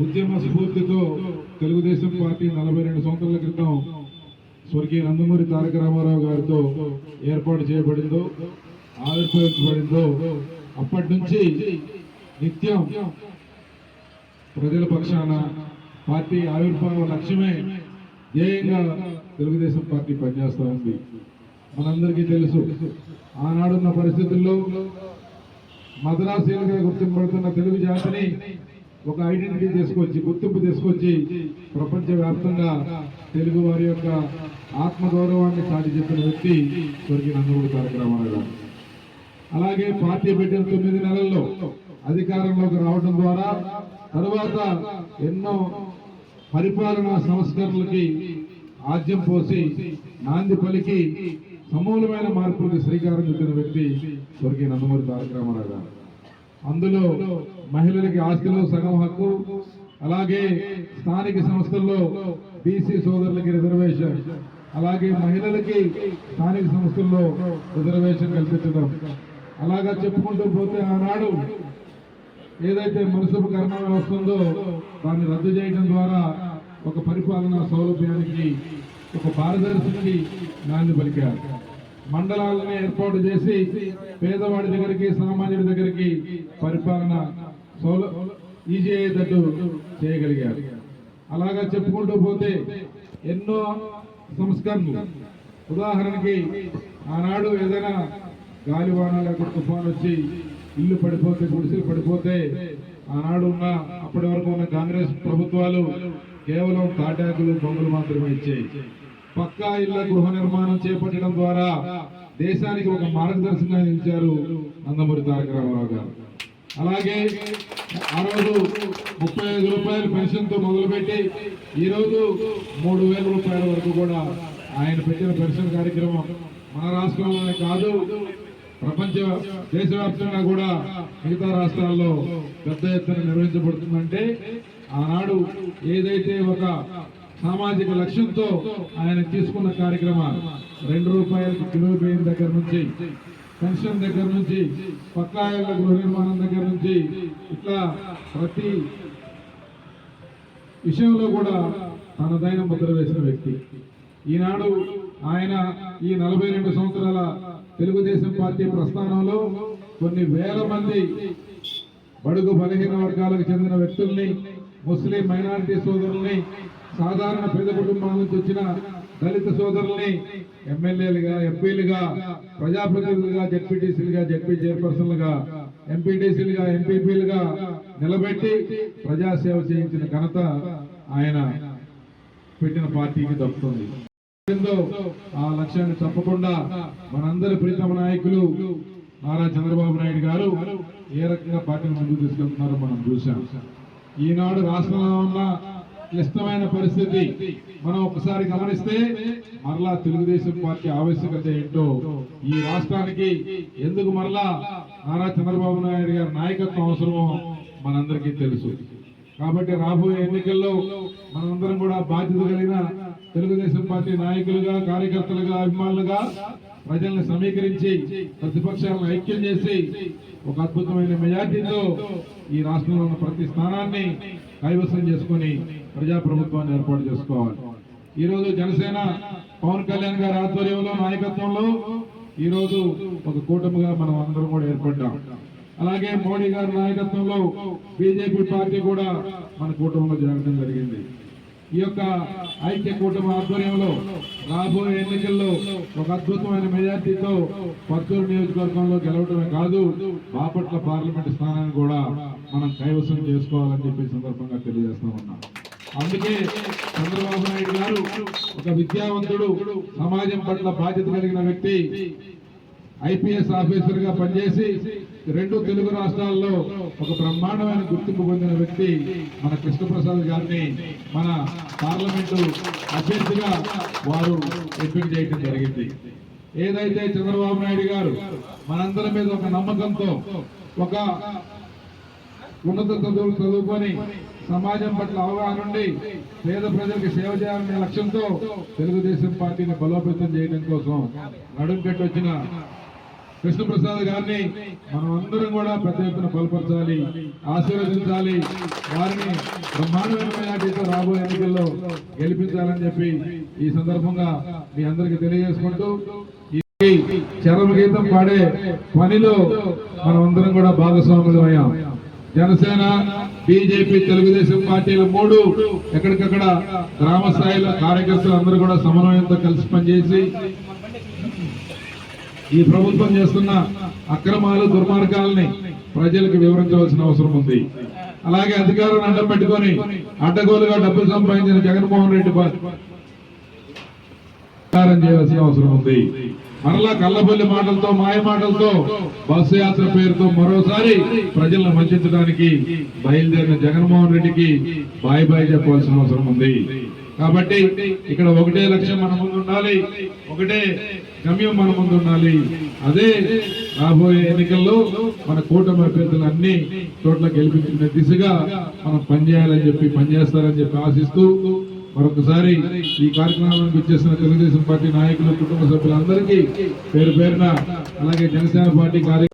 ఉద్యమ స్ఫూర్తితో తెలుగుదేశం పార్టీ నలభై రెండు సంవత్సరాల క్రితం స్వర్గీయ నందమూరి తారక రామారావు గారితో ఏర్పాటు చేయబడిందో ఆవిర్భవించబడిందో అప్పటి నుంచి నిత్యం ప్రజల పక్షాన పార్టీ ఆవిర్భావ లక్ష్యమే ధ్యేయంగా తెలుగుదేశం పార్టీ పనిచేస్తూ ఉంది. మనందరికీ తెలుసు ఆనాడున్న పరిస్థితుల్లో మద్రాసీలుగా గుర్తింపబడుతున్న తెలుగు జాతిని ఒక ఐడెంటిటీ తీసుకొచ్చి గుర్తింపు తీసుకొచ్చి ప్రపంచ వ్యాప్తంగా తెలుగు వారి యొక్క ఆత్మగౌరవాన్ని చాటి చెప్పిన వ్యక్తి స్వర్గీయ నందమూరి తారక రామారావు గారు. అలాగే పార్టీ పెట్టిన తొమ్మిది నెలల్లో అధికారంలోకి రావడం ద్వారా తరువాత ఎన్నో పరిపాలనా సంస్కరణలకి ఆద్యం పోసి నాంది పలికి సమూలమైన మార్పులకు శ్రీకారం చుట్టిన వ్యక్తి స్వర్గీయ నందమూరి తారక రామారావు గారు. అందులో మహిళలకి ఆస్తిలో సగం హక్కు అలాగే స్థానిక సంస్థల్లో బీసీ సోదరులకి రిజర్వేషన్ అలాగే మహిళలకి స్థానిక సంస్థల్లో రిజర్వేషన్ కల్పించడం. అలాగా చెప్పుకుంటూ పోతే ఆనాడు ఏదైతే మున్సిపల్ కర్మ వ్యవస్థ ఉందో దాన్ని రద్దు చేయడం ద్వారా ఒక పరిపాలనా సౌలభ్యానికి ఒక పారదర్శికి నాంది పలికారు. మండలాలను ఏర్పాటు చేసి పేదవాడి దగ్గరికి సామాన్యుడి దగ్గరికి పరిపాలన సౌల ఈజీ అయ్యేటట్టు చేయగలిగారు. అలాగా చెప్పుకుంటూ పోతే ఎన్నో సంస్కరణలు. ఉదాహరణకి ఆనాడు ఏదైనా గాలివాన లేకపోతే తుఫాన్ వచ్చి ఇల్లు పడిపోతే గుడిసెలు పడిపోతే ఆనాడు ఉన్న అప్పటి వరకు ఉన్న కాంగ్రెస్ ప్రభుత్వాలు కేవలం తాటాకులు బొమ్మలు మాత్రమే ఇచ్చాయి. పక్కా ఇళ్ళ గృహ నిర్మాణం చేపట్టడం ద్వారా దేశానికి ఒక మార్గదర్శకంగా నిలిచారు నందమూరి తారక రామారావు గారు. అలాగే ఆ రోజు ముప్పై ఐదు రూపాయల పెన్షన్తో మొదలుపెట్టి ఈ రోజు మూడు వేల రూపాయల వరకు కూడా ఆయన పెట్టిన పెన్షన్ కార్యక్రమం మన రాష్ట్రంలోనే కాదు ప్రపంచ దేశవ్యాప్తంగా కూడా మిగతా రాష్ట్రాల్లో పెద్ద ఎత్తున నిర్వహించబడుతుందంటే ఆనాడు ఏదైతే ఒక సామాజిక లక్ష్యంతో ఆయన తీసుకున్న కార్యక్రమాలు. రెండు రూపాయలకు కిలో బియ్యం దగ్గర నుంచి పెన్షన్ దగ్గర నుంచి పక్కా ఇళ్ళ గృహ నిర్మాణం దగ్గర నుంచి ఇట్లా ప్రతి విషయంలో కూడా తనదైన ముద్ర వేసిన వ్యక్తి. ఈనాడు ఆయన ఈ నలభై రెండు సంవత్సరాల తెలుగుదేశం పార్టీ ప్రస్థానంలో కొన్ని వేల మంది బడుగు బలహీన వర్గాలకు చెందిన వ్యక్తుల్ని ముస్లిం మైనారిటీ సోదరుల్ని సాధారణ పేద కుటుంబాల నుంచి వచ్చిన దళిత సోదరుల్ని ఎమ్మెల్యేలుగా ఎంపీలుగా ప్రజాప్రతినిధులుగా జడ్పీటీసీలుగా జడ్పీ చైర్పర్సన్లుగా ఎంపీటీసీలుగా ఎంపీపీలుగా నిలబెట్టి ప్రజాసేవ చేయించిన ఘనత ఆయన పెట్టిన పార్టీకి దక్కుతుంది. ఆ లక్ష్యాన్ని తప్పకుండా మనందరి ప్రీతమ నాయకులు నారా చంద్రబాబు నాయుడు గారు ఏ రకంగా పార్టీని ముందుకు తీసుకెళ్తున్నారో మనం చూసాం ఈనాడు రాష్ట్రంలో ఉన్న క్లిష్టమైన పరిస్థితి. మనం ఒకసారి గమనిస్తే మరలా తెలుగుదేశం పార్టీ ఆవశ్యకత ఏంటో ఈ రాష్ట్రానికి ఎందుకు మరలా నారా చంద్రబాబు నాయుడు గారి నాయకత్వం అవసరమో మనందరికీ తెలుసు. కాబట్టి రాబోయే ఎన్నికల్లో మనందరం కూడా బాధ్యత కలిగిన తెలుగుదేశం పార్టీ నాయకులుగా కార్యకర్తలుగా అభిమానులుగా ప్రజల్ని సమీకరించి ప్రతిపక్షాలను ఐక్యం చేసి ఒక అద్భుతమైన మెజార్టీతో ఈ రాష్ట్రంలో ఉన్న ప్రతి స్థానాన్ని కైవసం చేసుకొని ప్రజాప్రభుత్వాన్ని ఏర్పాటు చేసుకోవాలి. ఈ రోజు జనసేన పవన్ కళ్యాణ్ గారి ఆధ్వర్యంలో నాయకత్వంలో ఈరోజు ఒక కూటమిగా మనం అందరం కూడా ఏర్పడ్డాం. అలాగే మోడీ గారి నాయకత్వంలో బీజేపీ పార్టీ కూడా మన కూటమిలో జరగడం జరిగింది. ఈ యొక్క ఐక్య కూటమి ఆధ్వర్యంలో రాబోయే ఎన్నికల్లో ఒక అద్భుతమైన మెజార్టీతో పత్తూరు నియోజకవర్గంలో గెలవడమే కాదు బాపట్ల పార్లమెంట్ స్థానాన్ని కూడా మనం కైవసం చేసుకోవాలని చెప్పి సందర్భంగా తెలియజేస్తా ఉన్నాం. అందుకే చంద్రబాబు నాయుడు గారు ఒక విద్యావంతుడు సమాజం పట్ల బాధ్యత కలిగిన వ్యక్తి. ఐపీఎస్ ఆఫీసర్గా పనిచేసి రెండు తెలుగు రాష్ట్రాల్లో ఒక బ్రహ్మాండమైన గుర్తింపు పొందిన వ్యక్తి మన కృష్ణప్రసాద్ గారిని మన పార్లమెంటు అభ్యర్థిగా వారు ఎంపిక చేయడం జరిగింది. ఏదైతే చంద్రబాబు నాయుడు గారు మనందరి మీద ఒక నమ్మకంతో ఒక ఉన్నత చదువులు చదువుకొని సమాజం పట్ల అవగాహన ఉండి పేద ప్రజలకు సేవ చేయాలనే లక్ష్యంతో తెలుగుదేశం పార్టీని బలోపేతం చేయడం కోసం నడుంకట్టు వచ్చిన కృష్ణప్రసాద్ గారిని మనం అందరం కూడా పెద్ద ఎత్తున బలపరచాలి ఆశీర్వదించాలి. వారిని బ్రహ్మాండమైన మెజార్టీతో రాబోయే ఎన్నికల్లో గెలిపించాలని చెప్పి ఈ సందర్భంగా మీ అందరికి తెలియజేసుకుంటూ చరమ గీతం పాడే పనిలో మనం అందరం కూడా భాగస్వాములు అయ్యాం. జనసేన బీజేపీ తెలుగుదేశం పార్టీలు మూడు ఎక్కడికక్కడ గ్రామ స్థాయిలో కార్యకర్తలు అందరూ కూడా సమన్వయంతో కలిసి పనిచేసి ఈ ప్రభుత్వం చేస్తున్న అక్రమాలు దుర్మార్గాల్ని ప్రజలకు వివరించవలసిన అవసరం ఉంది. అలాగే అధికారులను అడ్డం పెట్టుకొని అడ్డగోలుగా డబ్బులు సంపాదించిన జగన్మోహన్ రెడ్డి ప్రచారం చేయాల్సిన అవసరం ఉంది. మరలా కళ్ళబొల్లి మాటలతో మాయ మాటలతో బస్సు యాత్ర పేరుతో మరోసారి ప్రజలను వంచడానికి బయలుదేరిన జగన్మోహన్ రెడ్డికి బాయ్ బాయ్ చెప్పవలసిన అవసరం ఉంది. కాబట్టి ఇక్కడ ఒకటే లక్ష్యం మన ముందు ఉండాలి. ఒకటే గమ్యం మన ముందు ఉండాలి. అదే రాబోయే ఎన్నికల్లో మన కూటమి అభ్యర్థులు అన్ని చోట్ల గెలిపించిన దిశగా మనం పనిచేయాలని చెప్పి పనిచేస్తారని చెప్పి ఆశిస్తూ మరొకసారి ఈ కార్యక్రమానికి వచ్చేసిన తెలుగుదేశం పార్టీ నాయకులు కుటుంబ సభ్యులందరికీ పేరు పేరున అలాగే జనసేన పార్టీ కార్య